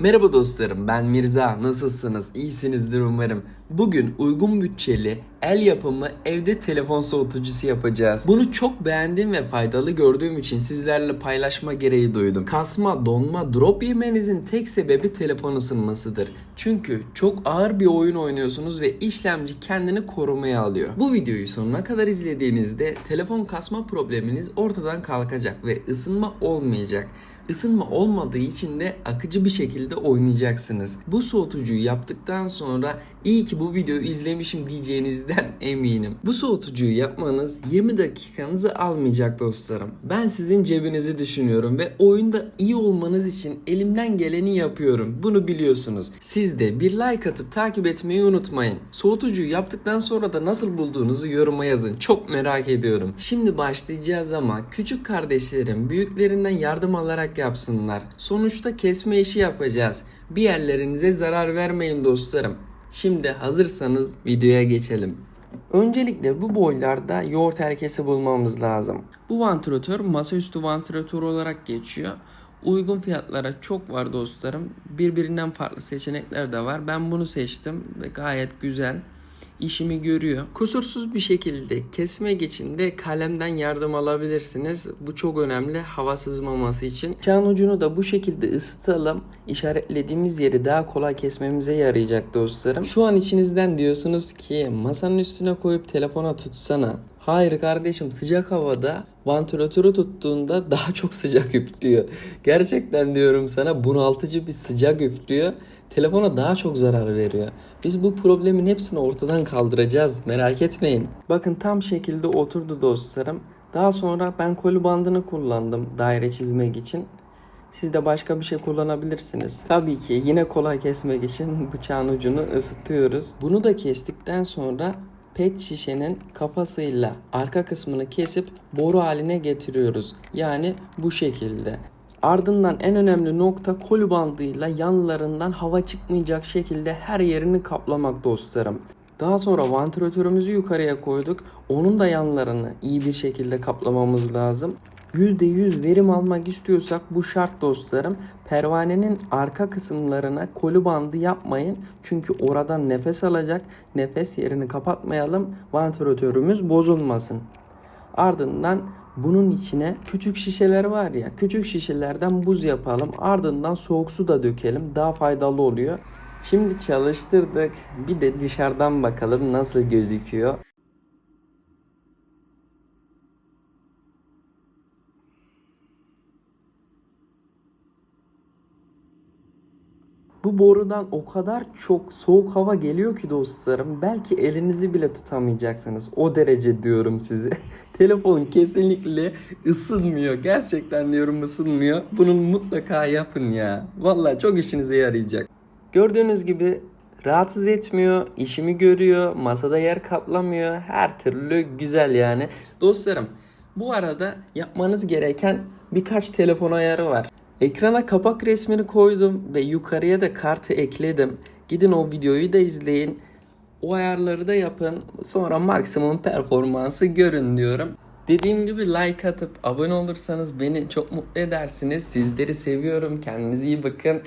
Merhaba dostlarım ben Mirza nasılsınız iyisinizdir umarım. Bugün uygun bütçeli el yapımı evde telefon soğutucusu yapacağız. Bunu çok beğendiğim ve faydalı gördüğüm için sizlerle paylaşma gereği duydum. Kasma, donma, drop yemenizin tek sebebi telefon ısınmasıdır. Çünkü çok ağır bir oyun oynuyorsunuz ve işlemci kendini korumaya alıyor. Bu videoyu sonuna kadar izlediğinizde telefon kasma probleminiz ortadan kalkacak ve ısınma olmayacak. Isınma olmadığı için de akıcı bir şekilde oynayacaksınız. Bu soğutucuyu yaptıktan sonra iyi ki bu videoyu izlemişim diyeceğinizden eminim. Bu soğutucuyu yapmanız 20 dakikanızı almayacak dostlarım. Ben sizin cebinizi düşünüyorum ve oyunda iyi olmanız için elimden geleni yapıyorum. Bunu biliyorsunuz. Siz de bir like atıp takip etmeyi unutmayın. Soğutucuyu yaptıktan sonra da nasıl bulduğunuzu yoruma yazın. Çok merak ediyorum. Şimdi başlayacağız ama küçük kardeşlerim büyüklerinden yardım alarak yapsınlar. Sonuçta kesme işi yapacağız. Bir yerlerinize zarar vermeyin dostlarım. Şimdi hazırsanız videoya geçelim. Öncelikle bu boylarda yoğurt herkesi bulmamız lazım. Bu vantilatör masaüstü vantilatör olarak geçiyor. Uygun fiyatlara çok var dostlarım. Birbirinden farklı seçenekler de var. Ben bunu seçtim ve gayet güzel işimi görüyor. Kusursuz bir şekilde kesmek için de kalemden yardım alabilirsiniz. Bu çok önemli hava sızmaması için. Bıçağın ucunu da bu şekilde ısıtalım. İşaretlediğimiz yeri daha kolay kesmemize yarayacak dostlarım. Şu an içinizden diyorsunuz ki masanın üstüne koyup telefona tutsana. Hayır kardeşim sıcak havada vantilatörü tuttuğunda daha çok sıcak üflüyor. Gerçekten diyorum sana bunaltıcı bir sıcak üflüyor. Telefona daha çok zarar veriyor. Biz bu problemin hepsini ortadan kaldıracağız merak etmeyin. Bakın tam şekilde oturdu dostlarım. Daha sonra ben koli bandını kullandım daire çizmek için. Siz de başka bir şey kullanabilirsiniz. Tabii ki yine kolay kesmek için bıçağın ucunu ısıtıyoruz. Bunu da kestikten sonra pet şişenin kafasıyla arka kısmını kesip boru haline getiriyoruz. Yani bu şekilde. Ardından en önemli nokta koli bandıyla yanlarından hava çıkmayacak şekilde her yerini kaplamak dostlarım. Daha sonra vantilatörümüzü yukarıya koyduk. Onun da yanlarını iyi bir şekilde kaplamamız lazım. %100 verim almak istiyorsak bu şart dostlarım. Pervanenin arka kısımlarına koli bandı yapmayın. Çünkü oradan nefes alacak. Nefes yerini kapatmayalım. Vantilatörümüz bozulmasın. Ardından bunun içine küçük şişeler var ya küçük şişelerden buz yapalım. Ardından soğuk su da dökelim. Daha faydalı oluyor. Şimdi çalıştırdık. Bir de dışarıdan bakalım nasıl gözüküyor. Bu borudan o kadar çok soğuk hava geliyor ki dostlarım. Belki elinizi bile tutamayacaksınız. O derece diyorum size. Telefon kesinlikle ısınmıyor. Gerçekten diyorum ısınmıyor. Bunun mutlaka yapın ya. Vallahi çok işinize yarayacak. Gördüğünüz gibi rahatsız etmiyor, işimi görüyor, masada yer kaplamıyor. Her türlü güzel yani. Dostlarım bu arada yapmanız gereken birkaç telefon ayarı var. Ekrana kapak resmini koydum ve yukarıya da kartı ekledim. Gidin o videoyu da izleyin. O ayarları da yapın. Sonra maksimum performansı görün diyorum. Dediğim gibi like atıp abone olursanız beni çok mutlu edersiniz. Sizleri seviyorum. Kendinize iyi bakın.